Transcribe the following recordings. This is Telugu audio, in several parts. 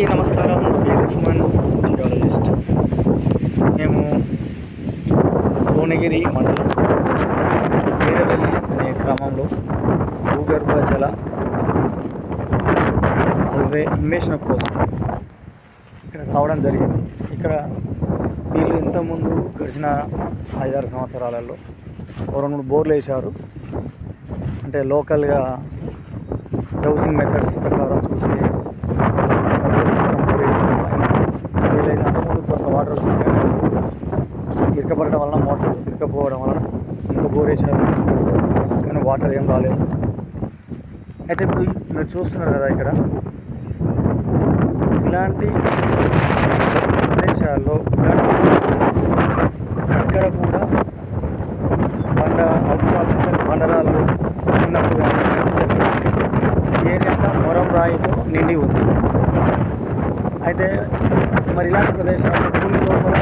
అందరికీ నమస్కారం. నా పేరు సుమన్ జియాలజిస్ట్ మేము భువనగిరి మండలం వీరవల్లి అనే గ్రామంలో భూగర్భ జల అల్వే అన్వేషణ కోసం ఇక్కడ రావడం జరిగింది. ఇక్కడ వీళ్ళు ఇంతకుముందు గడిచిన ఐదారు సంవత్సరాలలో ఓ రెండు మూడు బోర్లు వేశారు. అంటే లోకల్గా డౌసింగ్ మెథడ్స్ ప్రకారం చూసి వీలైతే అంతకుముందు కొంత వాటర్ వచ్చింది కానీ ఇరకపడడం వలన మోటార్ ఇరకపోవడం వలన ఇంకా బోర్ వేశారు కానీ వాటర్ ఏం రాలేదు అయితే ఇప్పుడు మీరు చూస్తున్నారు కదా ఇక్కడ. ఇలాంటి ప్రదేశాల్లో ఇలాంటి ఇక్కడ కూడా బండ అవకాశం బండరాలు ఉన్నప్పుడు ఏరియా మొరం రాయితో నిండి ఉంది. అయితే మరి ఇలాంటి ప్రదేశాలు భూమి లోపల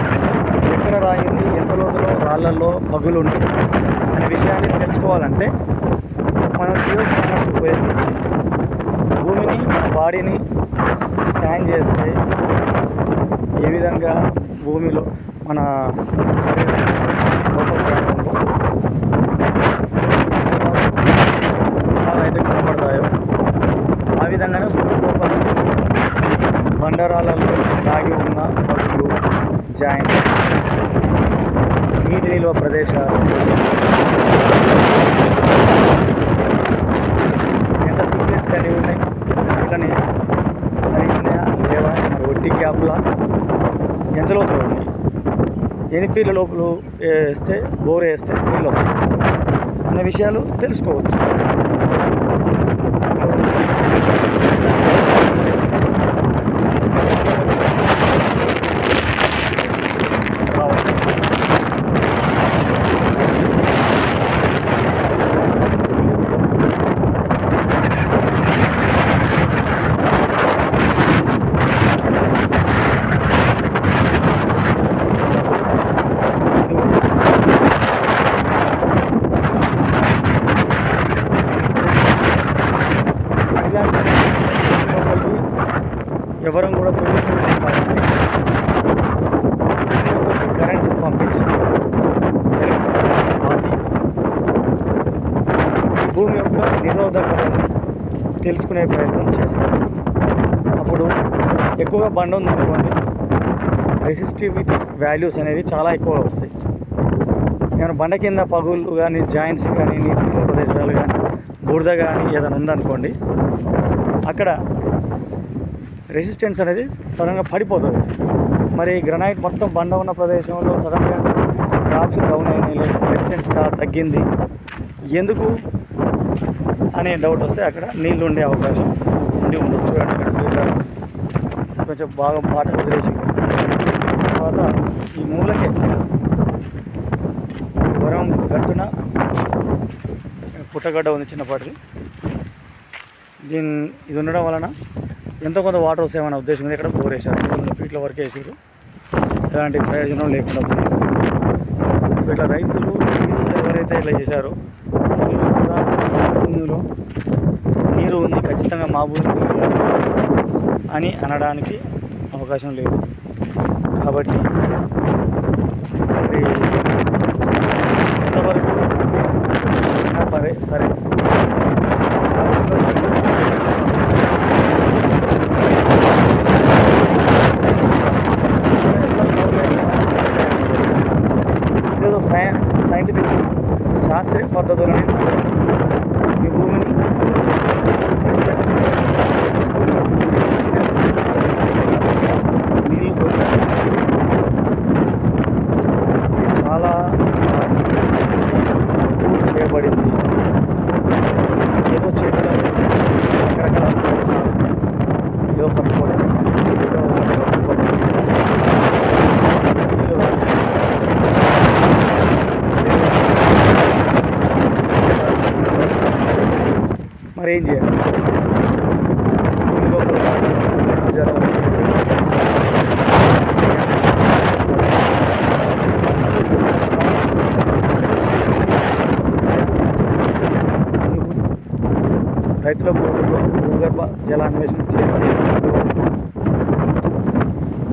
ఎక్కడ రాయింది ఎంత లోతులో రాళ్ళల్లో పగులు ఉంటాయి అనే విషయాన్ని తెలుసుకోవాలంటే మనం జియో స్కానర్స్ ఉపయోగించి భూమిని మన బాడీని స్కాన్ చేస్తే ఏ విధంగా భూమిలో మన శరీరం ఎలా అయితే కనపడతాయో ఆ విధంగానే భూమి లోపల బండరాలలో దాగి ఉన్న పగులు జాయింట్ నీటి నిల్వ ప్రదేశాలు ఎంత ఎన్ని ఫీట్ల లోపల వేస్తే బోర్ వేస్తే నీళ్ళు వస్తాయి. అనే విషయాలు తెలుసుకోవచ్చు రావాలి ఇలాంటి లోపలికి ఎవరం కూడా తొమ్మిది చూడలేదు కాబట్టి లోపలికి కరెంటు పంపించి ఎలక్ట్రిసిటీ పాతి ఈ భూమి యొక్క తెలుసుకునే ప్రయత్నం చేస్తాను అప్పుడు ఎక్కువగా బండ ఉందనుకోండి రెసిస్టివిటీ వాల్యూస్ అనేవి చాలా ఎక్కువగా వస్తాయి. ఏమైనా బండ కింద పగుళ్ళు కానీ జాయింట్స్ కానీ నీటి మీద ప్రదేశాలు కానీ బురద కానీ ఏదైనా ఉందనుకోండి అక్కడ రెసిస్టెన్స్ అనేది సడన్గా పడిపోతుంది. మరి గ్రనైట్ మొత్తం బండ ఉన్న ప్రదేశంలో సడన్గా డ్రాప్స్ డౌన్ అయినాయి రెసిస్టెన్స్ చాలా తగ్గింది. ఎందుకు? అనే డౌట్ వస్తే అక్కడ నీళ్ళు ఉండే అవకాశం ఉండి ఉండదు చూడండి కొంచెం బాగా పాట వదిలేసి తర్వాత ఈ మూలకే వరం గట్టున పుట్టగడ్డ ఉంది చిన్నపాటిది దీని ఇది ఉండడం వలన ఎంతో కొంత వాటర్ వస్తాయన్న ఉద్దేశం మీద ఇక్కడ బోర్ వేశారు మూడు వందల ఫీట్ల వరకు వేసారు ఎలాంటి ప్రయోజనం లేకుండా పోయింది. సో ఇట్లా రైతులు ఎవరైతే ఇట్లా చేశారో కూడా భూమిలో నీరు ఉంది ఖచ్చితంగా మా భూమి అని అనడానికి అవకాశం లేదు. కాబట్టి మరి ఎంతవరకు అయినా పరే సరే ఇదేదో సైన్స్ సైంటిఫిక్ శాస్త్రీయ పద్ధతులని ఈ భూమిని పరిశీలించి నీళ్ళు దొరకాలి. ఇది చాలా సార్లు ప్రూవ్ చేయబడింది ఏదో చేతిలో రకరకాల ప్రయోజనాలు ఏదో పట్టుకోవడం ఏదో వస్తువు పట్టుకోవడం నీళ్ళు రావడం. మరి ఏం చేయాలి? లోపల రైతుల భూముల్లో భూగర్భ జలాన్వేషణ చేసి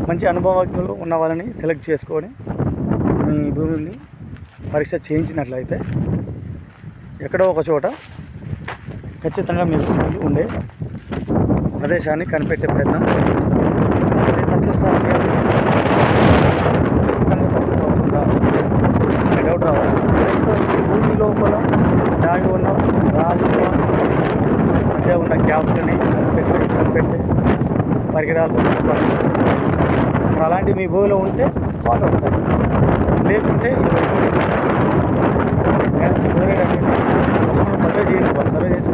మంచి అనుభవజ్ఞులు ఉన్న వాళ్ళని సెలెక్ట్ చేసుకొని మీ భూమిని పరీక్ష చేయించినట్లయితే ఎక్కడో ఒక చోట ఖచ్చితంగా మీరు ఉండే ప్రదేశాన్ని కనిపెట్టే ప్రయత్నం అది సక్సెస్ చేయాలి ఖచ్చితంగా సక్సెస్ అవుతుందా? అనే డౌట్ రావాలి. భూమి లోపల దాగి ఉన్న రాళ్ళ మధ్య ఉన్న గ్యాప్లని కనిపెట్టే కనిపెట్టే పరికరాలు అలాంటివి అలాంటి మీ భూమిలో ఉంటే పాట వస్తాయి లేకుంటే సక్సెస్ రేట్ అనేది सर्व चेंज सर्व चेंज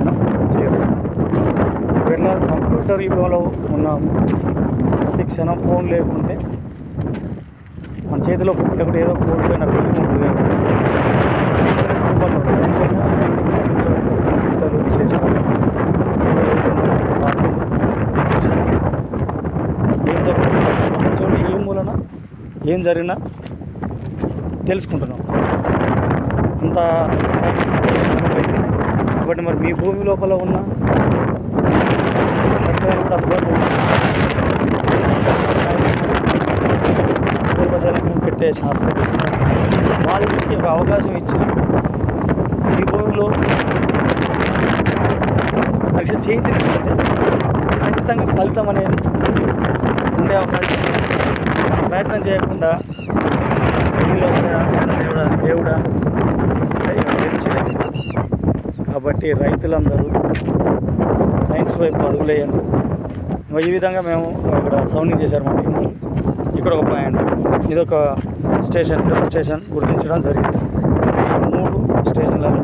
ప్రయత్నం చేయవచ్చు ఒకవేళ కంప్యూటర్ యుగంలో ఉన్నాము. ప్రతి క్షణం ఫోన్ లేకుంటే మన చేతిలో ఫోన్ లేకుండా ఏదో కోల్పోయిన ఫీలింగ్ ఉంటుంది విశేషాలు వార్తలు ప్రతి క్షణం ఏం జరుగుతుంది ప్రపంచంలో ఏ మూలన ఏం జరిగినా తెలుసుకుంటున్నాం. అంత కాబట్టి మరి మీ భూమి లోపల ఉన్న పరికరాలు కూడా అందుబాటులో భూగర్భజలం పెట్టే శాస్త్రజ్ఞులు వాళ్ళకి ఒక అవకాశం ఇచ్చి మీ భూమిలో పరీక్ష చేయించినట్లయితే ఖచ్చితంగా ఫలితం అనేది ఉండే అవకాశం ప్రయత్నం చేయకుండా నీళ్ళు వస్తాయా దేవుడా దేవుడా కాబట్టి రైతులందరూ సైన్స్ వైపు అడుగులేయండి. ఈ విధంగా మేము ఇక్కడ సౌండింగ్ చేశారు మా టీం ఇక్కడ ఒక పాయింట్. ఇది ఒక స్టేషన్ స్టేషన్ గుర్తించడం జరిగింది. మూడు స్టేషన్లలో